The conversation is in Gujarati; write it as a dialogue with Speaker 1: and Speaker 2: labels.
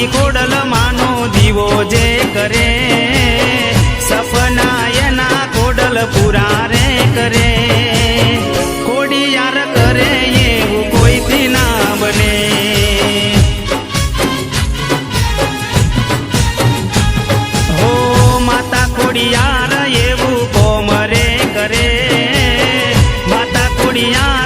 Speaker 1: મારી કોડલ માનો દીવો જે કરે. સપના એના કોડલ પૂરા રે કરે. કોડિયાર કરે એવું કોઈથી ના બને. હો માતા કોડિયાર, એવું કોમરે કરે. માતા કોડિયાર